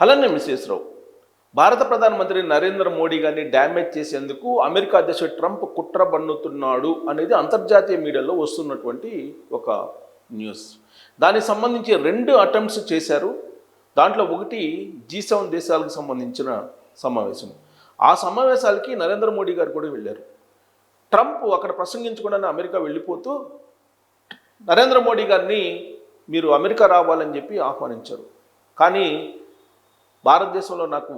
అలానే మిస్సెస్ రావు భారత ప్రధానమంత్రి నరేంద్ర మోడీ గారిని డ్యామేజ్ చేసేందుకు అమెరికా అధ్యక్షుడు ట్రంప్ కుట్ర బన్నుతున్నాడు అనేది అంతర్జాతీయ మీడియాలో వస్తున్నటువంటి ఒక న్యూస్. దానికి సంబంధించి రెండు అటెంప్ట్స్ చేశారు. దాంట్లో ఒకటి జీ సెవెన్ దేశాలకు సంబంధించిన సమావేశం. ఆ సమావేశాలకి నరేంద్ర మోడీ గారు కూడా వెళ్ళారు. ట్రంప్ అక్కడ ప్రసంగించకుండానే అమెరికా వెళ్ళిపోతూ నరేంద్ర మోడీ గారిని మీరు అమెరికా రావాలని చెప్పి ఆహ్వానించారు. కానీ భారతదేశంలో నాకు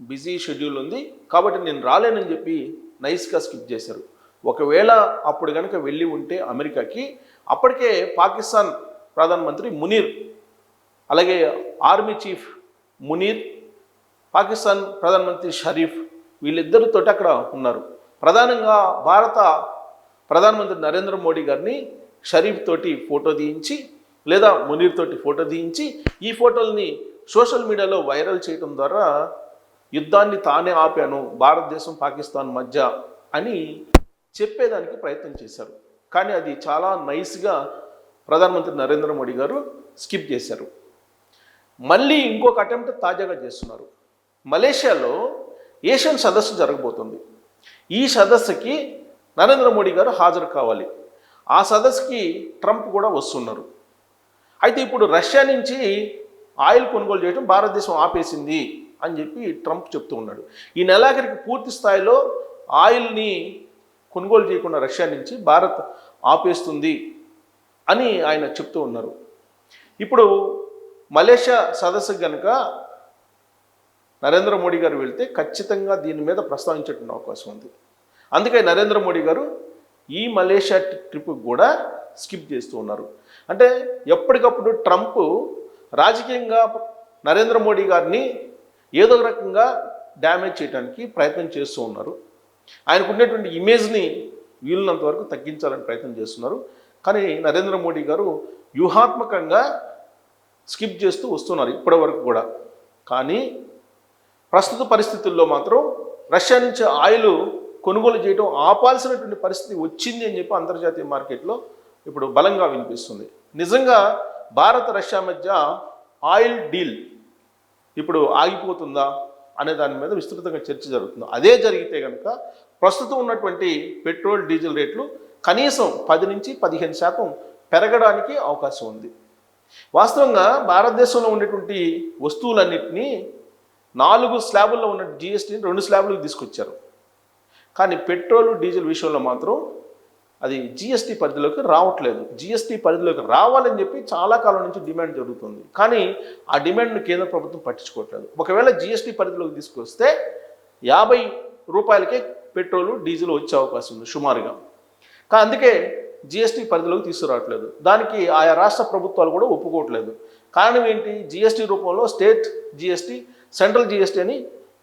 బిజీ షెడ్యూల్ ఉంది కాబట్టి నేను రాలేనని చెప్పి నైస్గా స్కిప్ చేశారు. ఒకవేళ అప్పుడు కనుక వెళ్ళి ఉంటే అమెరికాకి అప్పటికే పాకిస్తాన్ ప్రధానమంత్రి మునీర్ అలాగే ఆర్మీ చీఫ్ మునీర్ పాకిస్తాన్ ప్రధానమంత్రి షరీఫ్ వీళ్ళిద్దరితో అక్కడ ఉన్నారు. ప్రధానంగా భారత ప్రధానమంత్రి నరేంద్ర మోడీ గారిని షరీఫ్ తోటి ఫోటో తీయించి లేదా మునీర్ తోటి ఫోటో తీయించి ఈ ఫోటోల్ని సోషల్ మీడియాలో వైరల్ చేయడం ద్వారా యుద్ధాన్ని తానే ఆపాను భారతదేశం పాకిస్తాన్ మధ్య అని చెప్పేదానికి ప్రయత్నం చేశారు. కానీ అది చాలా నైస్గా ప్రధానమంత్రి నరేంద్ర మోడీ గారు స్కిప్ చేశారు. మళ్ళీ ఇంకొక అటెంప్ట్ తాజాగా చేస్తున్నారు. మలేషియాలో ఏషియన్ సదస్సు జరగబోతుంది. ఈ సదస్సుకి నరేంద్ర మోడీ గారు హాజరు కావాలి. ఆ సదస్సుకి ట్రంప్ కూడా వస్తున్నారు. అయితే ఇప్పుడు రష్యా నుంచి ఆయిల్ కొనుగోలు చేయడం భారతదేశం ఆపేసింది అని చెప్పి ట్రంప్ చెప్తూ ఉన్నాడు. ఈ నెలాఖరికి పూర్తి స్థాయిలో ఆయిల్ని కొనుగోలు చేయకుండా రష్యా నుంచి భారత్ ఆపేస్తుంది అని ఆయన చెప్తూ ఉన్నారు. ఇప్పుడు మలేషియా సదస్సు కనుక నరేంద్ర మోడీ గారు వెళ్తే ఖచ్చితంగా దీని మీద ప్రస్తావించేటువంటి అవకాశం ఉంది. అందుకే నరేంద్ర మోడీ గారు ఈ మలేషియా ట్రిప్ కూడా స్కిప్ చేస్తూ ఉన్నారు. అంటే ఎప్పటికప్పుడు ట్రంప్ రాజకీయంగా నరేంద్ర మోడీ గారిని ఏదో ఒక రకంగా డ్యామేజ్ చేయడానికి ప్రయత్నం చేస్తూ ఉన్నారు. ఆయనకు ఉండేటువంటి ఇమేజ్ని వీలున్నంత వరకు తగ్గించాలని ప్రయత్నం చేస్తున్నారు. కానీ నరేంద్ర మోడీ గారు వ్యూహాత్మకంగా స్కిప్ చేస్తూ వస్తున్నారు ఇప్పటి వరకు కూడా. కానీ ప్రస్తుత పరిస్థితుల్లో మాత్రం రష్యా నుంచి ఆయిల్ కొనుగోలు చేయడం ఆపాల్సినటువంటి పరిస్థితి వచ్చింది అని చెప్పి అంతర్జాతీయ మార్కెట్లో ఇప్పుడు బలంగా వినిపిస్తుంది. నిజంగా భారత్ రష్యా మధ్య ఆయిల్ డీల్ ఇప్పుడు ఆగిపోతుందా అనే దాని మీద విస్తృతంగా చర్చ జరుగుతుంది. అదే జరిగితే కనుక ప్రస్తుతం ఉన్నటువంటి పెట్రోల్ డీజిల్ రేట్లు కనీసం పది నుంచి పదిహేను శాతం పెరగడానికి అవకాశం ఉంది. వాస్తవంగా భారతదేశంలో ఉండేటువంటి వస్తువులన్నింటినీ నాలుగు స్లాబుల్లో ఉన్న జిఎస్టీని రెండు స్లాబులకు తీసుకొచ్చారు. కానీ పెట్రోల్ డీజిల్ విషయంలో మాత్రం అది జిఎస్టీ పరిధిలోకి రావట్లేదు. జిఎస్టీ పరిధిలోకి రావాలని చెప్పి చాలా కాలం నుంచి డిమాండ్ జరుగుతుంది. కానీ ఆ డిమాండ్ను కేంద్ర ప్రభుత్వం పట్టించుకోవట్లేదు. ఒకవేళ జిఎస్టీ పరిధిలోకి తీసుకొస్తే యాభై రూపాయలకే పెట్రోలు డీజిల్ వచ్చే అవకాశం ఉంది సుమారుగా. కానీ అందుకే జిఎస్టీ పరిధిలోకి తీసుకురావట్లేదు. దానికి ఆయా రాష్ట్ర ప్రభుత్వాలు కూడా ఒప్పుకోవట్లేదు. కారణం ఏంటి? జిఎస్టీ రూపంలో స్టేట్ జిఎస్టీ సెంట్రల్ జిఎస్టీ అని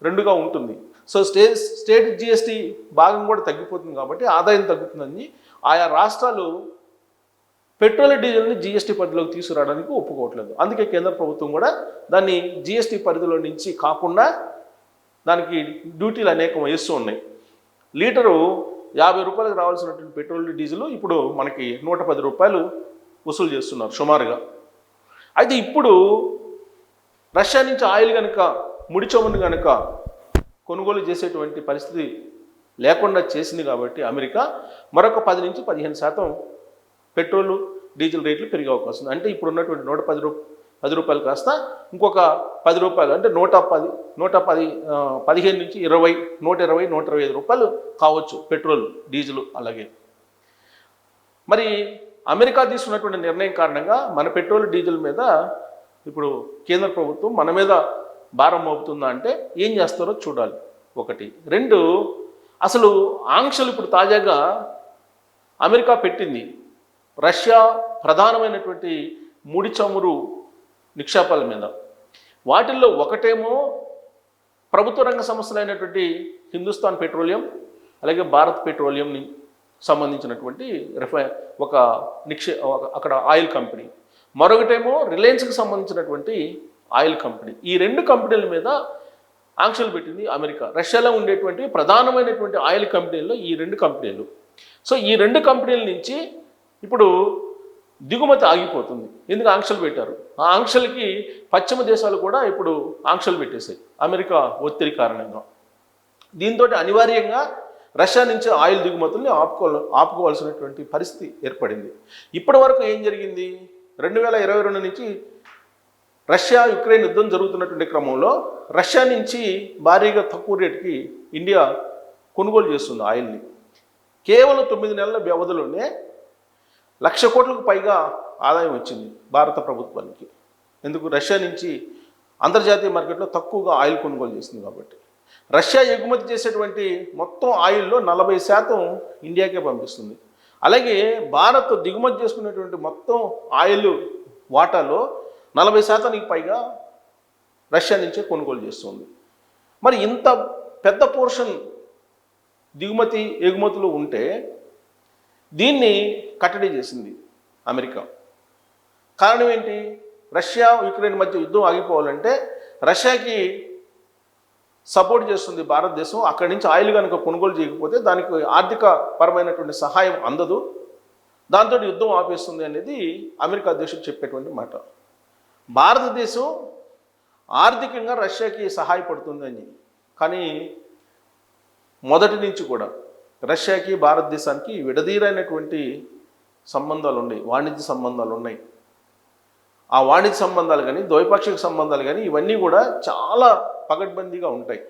రెండుగా ఉంటుంది. సో స్టేట్ స్టేట్ జిఎస్టీ భాగం కూడా తగ్గిపోతుంది కాబట్టి ఆదాయం తగ్గుతుందని ఆయా రాష్ట్రాలు పెట్రోల్ డీజిల్ని జిఎస్టీ పరిధిలోకి తీసుకురావడానికి ఒప్పుకోవట్లేదు. అందుకే కేంద్ర ప్రభుత్వం కూడా దాన్ని జిఎస్టీ పరిధిలో నుంచి కాకుండా దానికి డ్యూటీలు అనేకం వేస్తూ ఉన్నాయి. లీటరు యాభై రూపాయలకు రావాల్సినటువంటి పెట్రోల్ డీజిల్ ఇప్పుడు మనకి నూట పది రూపాయలు వసూలు చేస్తున్నారు సుమారుగా. అయితే ఇప్పుడు రష్యా నుంచి ఆయిల్ కనుక ముడి కనుక కొనుగోలు చేసేటువంటి పరిస్థితి లేకుండా చేసింది కాబట్టి అమెరికా మరొక పది నుంచి పదిహేను శాతం పెట్రోల్ డీజిల్ రేట్లు పెరిగే అవకాశం ఉంది. అంటే ఇప్పుడు ఉన్నటువంటి నూట పది రూప పది రూపాయలు కాస్త ఇంకొక పది రూపాయలు అంటే నూట పది నూట పది పదిహేను నుంచి ఇరవై నూట ఇరవై నూట ఇరవై ఐదు రూపాయలు కావచ్చు పెట్రోల్ డీజిల్ అలాగే. మరి అమెరికా తీసుకున్నటువంటి నిర్ణయం కారణంగా మన పెట్రోల్ డీజిల్ మీద ఇప్పుడు కేంద్ర ప్రభుత్వం మన మీద భారం మోపుతుందా అంటే ఏం చేస్తారో చూడాలి. ఒకటి. రెండు అసలు ఆంక్షలు ఇప్పుడు తాజాగా అమెరికా పెట్టింది. రష్యా ప్రధానమైనటువంటి ముడి చమురు నిక్షేపాల మీద. వాటిల్లో ఒకటేమో ప్రభుత్వ రంగ సంస్థలైనటువంటి హిందుస్థాన్ పెట్రోలియం అలాగే భారత్ పెట్రోలియంని సంబంధించినటువంటి రిఫై ఒక నిక్షే ఒక- అక్కడ ఆయిల్ కంపెనీ. మరొకటేమో రిలయన్స్కి సంబంధించినటువంటి ఆయిల్ కంపెనీ. ఈ రెండు కంపెనీల మీద ఆంక్షలు పెట్టింది అమెరికా. రష్యాలో ఉండేటువంటి ప్రధానమైనటువంటి ఆయిల్ కంపెనీల్లో ఈ రెండు కంపెనీలు. సో ఈ రెండు కంపెనీల నుంచి ఇప్పుడు దిగుమతి ఆగిపోతుంది. ఎందుకు ఆంక్షలు పెట్టారు? ఆ ఆంక్షలకి పశ్చిమ దేశాలు కూడా ఇప్పుడు ఆంక్షలు పెట్టేశాయి. అమెరికా ఒత్తిడి కారణంగా. దీంతో అనివార్యంగా రష్యా నుంచి ఆయిల్ దిగుమతుల్ని ఆపుకో ఆపుకోవాల్సినటువంటి పరిస్థితి ఏర్పడింది. ఇప్పటి వరకు ఏం జరిగింది? రెండు వేల ఇరవై రెండు నుంచి రష్యా యుక్రెయిన్ యుద్ధం జరుగుతున్నటువంటి క్రమంలో రష్యా నుంచి భారీగా తక్కువ రేటుకి ఇండియా కొనుగోలు చేస్తుంది ఆయిల్ని. కేవలం తొమ్మిది నెలల వ్యవధిలోనే లక్ష కోట్లకు పైగా ఆదాయం వచ్చింది భారత ప్రభుత్వానికి. ఎందుకు? రష్యా నుంచి అంతర్జాతీయ మార్కెట్లో తక్కువగా ఆయిల్ కొనుగోలు చేస్తుంది కాబట్టి. రష్యా ఎగుమతి చేసేటువంటి మొత్తం ఆయిల్లో నలభై శాతం ఇండియాకే పంపిస్తుంది. అలాగే భారత్ దిగుమతి చేసుకునేటువంటి మొత్తం ఆయిల్ వాటాలో నలభై శాతానికి పైగా రష్యా నుంచే కొనుగోలు చేస్తుంది. మరి ఇంత పెద్ద పోర్షన్ దిగుమతి ఎగుమతులు ఉంటే దీన్ని కట్టడి చేసింది అమెరికా. కారణం ఏంటి? రష్యా యుక్రెయిన్ మధ్య యుద్ధం ఆగిపోవాలంటే రష్యాకి సపోర్ట్ చేస్తుంది భారతదేశం. అక్కడి నుంచి ఆయిల్ కనుక కొనుగోలు చేయకపోతే దానికి ఆర్థిక పరమైనటువంటి సహాయం అందదు. దాంతో యుద్ధం ఆపేస్తుంది అనేది అమెరికా అధ్యక్షుడు చెప్పేటువంటి మాట. భారతదేశం ఆర్థికంగా రష్యాకి సహాయపడుతుందని. కానీ మొదటి నుంచి కూడా రష్యాకి భారతదేశానికి విడదీరైనటువంటి సంబంధాలు ఉన్నాయి వాణిజ్య సంబంధాలు ఉన్నాయి ఆ వాణిజ్య సంబంధాలు కానీ ద్వైపాక్షిక సంబంధాలు కానీ ఇవన్నీ కూడా చాలా పగడ్బందీగా ఉంటాయి.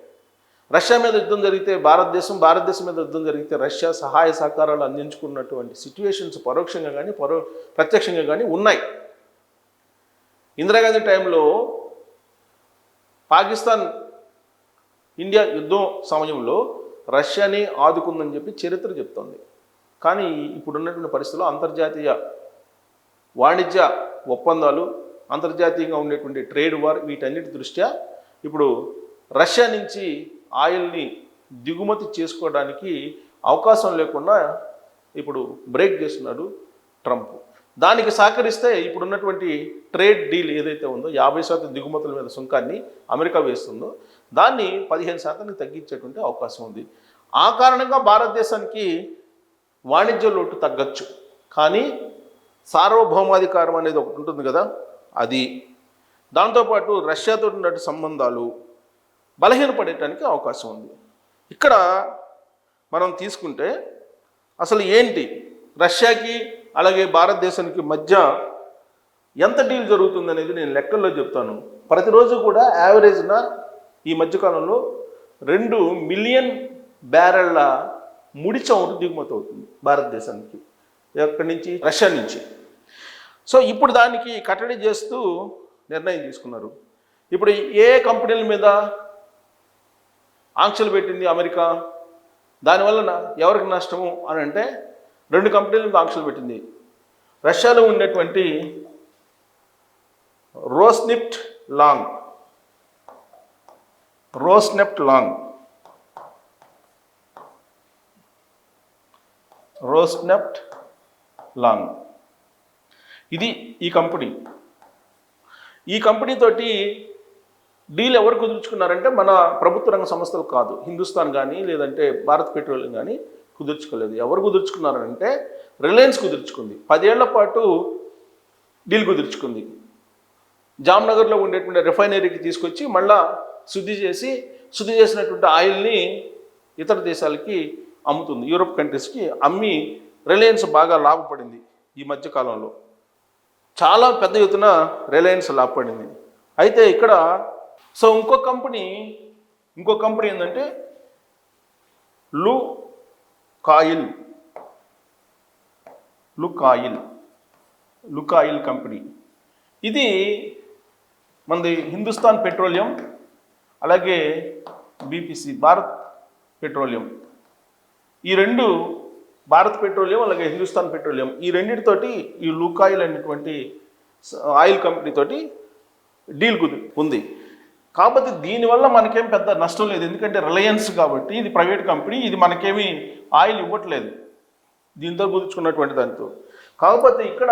రష్యా మీద యుద్ధం జరిగితే భారతదేశం భారతదేశం మీద యుద్ధం జరిగితే రష్యా సహాయ సహకారాలు అందించుకున్నటువంటి సిచ్యువేషన్స్ పరోక్షంగా కానీ పరో ప్రత్యక్షంగా కానీ ఉన్నాయి. ఇందిరాగాంధీ టైంలో పాకిస్తాన్ ఇండియా యుద్ధం సమయంలో రష్యాని ఆదుకుందని చెప్పి చరిత్ర చెప్తోంది. కానీ ఇప్పుడున్నటువంటి పరిస్థితుల్లో అంతర్జాతీయ వాణిజ్య ఒప్పందాలు అంతర్జాతీయంగా ఉండేటువంటి ట్రేడ్ వార్ వీటన్నిటి దృష్ట్యా ఇప్పుడు రష్యా నుంచి ఆయిల్ని దిగుమతి చేసుకోవడానికి అవకాశం లేకుండా ఇప్పుడు బ్రేక్ చేస్తున్నాడు ట్రంప్. దానికి సహకరిస్తే ఇప్పుడున్నటువంటి ట్రేడ్ డీల్ ఏదైతే ఉందో యాభై శాతం దిగుమతుల మీద సుంకాన్ని అమెరికా వేస్తుందో దాన్ని పదిహేను శాతానికి తగ్గించేటువంటి అవకాశం ఉంది. ఆ కారణంగా భారతదేశానికి వాణిజ్య లోటు తగ్గచ్చు. కానీ సార్వభౌమాధికారం అనేది ఒకటి ఉంటుంది కదా అది. దాంతోపాటు రష్యాతో ఉన్నటువంటి సంబంధాలు బలహీనపడేటానికి అవకాశం ఉంది. ఇక్కడ మనం తీసుకుంటే అసలు ఏంటి? రష్యాకి అలాగే భారతదేశానికి మధ్య ఎంత డీల్ జరుగుతుంది అనేది నేను లెక్కల్లో చెప్తాను. ప్రతిరోజు కూడా యావరేజ్న ఈ మధ్యకాలంలో రెండు మిలియన్ బ్యారెళ్ళ ముడి చమురు దిగుమతి అవుతుంది భారతదేశానికి. ఎక్కడి నుంచి? రష్యా నుంచి. సో ఇప్పుడు దానికి కట్టడి చేస్తూ నిర్ణయం తీసుకున్నారు. ఇప్పుడు ఏ కంపెనీల మీద ఆంక్షలు పెట్టింది అమెరికా? దానివల్ల ఎవరికి నష్టము అని అంటే రెండు కంపెనీల మీద ఆంక్షలు పెట్టింది. రష్యాలో ఉండేటువంటి రోస్నిప్ట్ లాంగ్. రోస్నెప్ట్ లాంగ్. రోస్నెప్ట్ లాంగ్. ఇది ఈ కంపెనీ. ఈ కంపెనీతోటి డీల్ ఎవరు కుదుర్చుకున్నారంటే మన ప్రభుత్వ రంగ సంస్థలు కాదు. హిందుస్థాన్ కానీ లేదంటే భారత్ పెట్రోలియం కానీ కుదుర్చుకోలేదు. ఎవరు కుదుర్చుకున్నారంటే రిలయన్స్ కుదుర్చుకుంది. పదేళ్ళ పాటు డీల్ కుదుర్చుకుంది. జామ్నగర్లో ఉండేటువంటి రిఫైనరీకి తీసుకొచ్చి మళ్ళా శుద్ధి చేసి శుద్ధి చేసినటువంటి ఆయిల్ని ఇతర దేశాలకి అమ్ముతుంది. యూరోప్ కంట్రీస్కి అమ్మి రిలయన్స్ బాగా లాభపడింది ఈ మధ్య కాలంలో. చాలా పెద్ద ఎత్తున రిలయన్స్ లాభపడింది. అయితే ఇక్కడ సో ఇంకో కంపెనీ ఇంకో కంపెనీ ఏంటంటే లు కాయిల్ లుకాయిల్ లుకాయిల్ కంపెనీ ఇది మనది హిందుస్థాన్ పెట్రోలియం అలాగే బీపీసీ భారత్ పెట్రోలియం. ఈ రెండు భారత్ పెట్రోలియం అలాగే హిందుస్థాన్ పెట్రోలియం. ఈ రెండింటితోటి ఈ లూకాయిల్ అనేటువంటి ఆయిల్ కంపెనీ తోటి డీల్ కుది ఉంది. కాకపోతే దీనివల్ల మనకేం పెద్ద నష్టం లేదు. ఎందుకంటే రిలయన్స్ కాబట్టి ఇది ప్రైవేట్ కంపెనీ ఇది మనకేమీ ఆయిల్ ఇవ్వట్లేదు. దీంతో కుదుర్చుకున్నటువంటి దాంతో కాకపోతే ఇక్కడ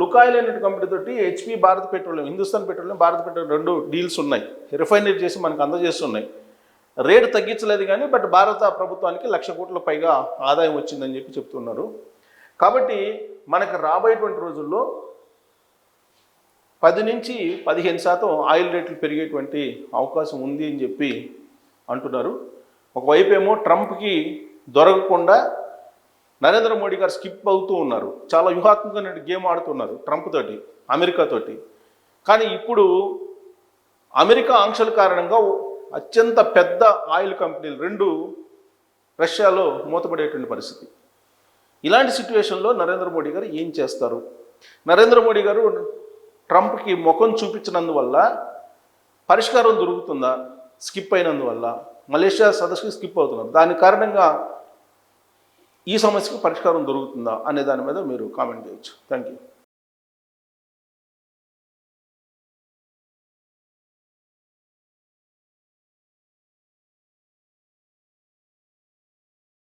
లుకాయిల్ అనే కంపెనీతోటి HP Bharat petroleum Hindustan petroleum Bharat petroleum రెండు డీల్స్ ఉన్నాయి. రిఫైనరీ చేసి మనకు అందజేస్తున్నాయి. రేటు తగ్గించలేదు కానీ బట్ భారత ప్రభుత్వానికి లక్ష కోట్ల పైగా ఆదాయం వచ్చిందని చెప్పి చెప్తున్నారు. కాబట్టి మనకు రాబోయేటువంటి రోజుల్లో పది నుంచి పదిహేను శాతం ఆయిల్ రేట్లు పెరిగేటువంటి అవకాశం ఉంది అని చెప్పి అంటున్నారు. ఒకవైపు ఏమో ట్రంప్కి దొరకకుండా నరేంద్ర మోడీ గారు స్కిప్ అవుతూ ఉన్నారు. చాలా వ్యూహాత్మకమైన గేమ్ ఆడుతున్నారు ట్రంప్ తోటి అమెరికా తోటి. కానీ ఇప్పుడు అమెరికా ఆంక్షల కారణంగా అత్యంత పెద్ద ఆయిల్ కంపెనీలు రెండు రష్యాలో మూతపడేటువంటి పరిస్థితి. ఇలాంటి సిచ్యువేషన్లో నరేంద్ర మోడీ గారు ఏం చేస్తారు? నరేంద్ర మోడీ గారు ట్రంప్కి ముఖం చూపించినందువల్ల పరిష్కారం దొరుకుతుందా? స్కిప్ అయినందువల్ల. మలేషియా సదస్సుకి స్కిప్ అవుతున్నారు. దాని కారణంగా ఈ సమస్యకు పరిష్కారం దొరుకుతుందా అనే దాని మీద మీరు కామెంట్ చేయొచ్చు. Thank you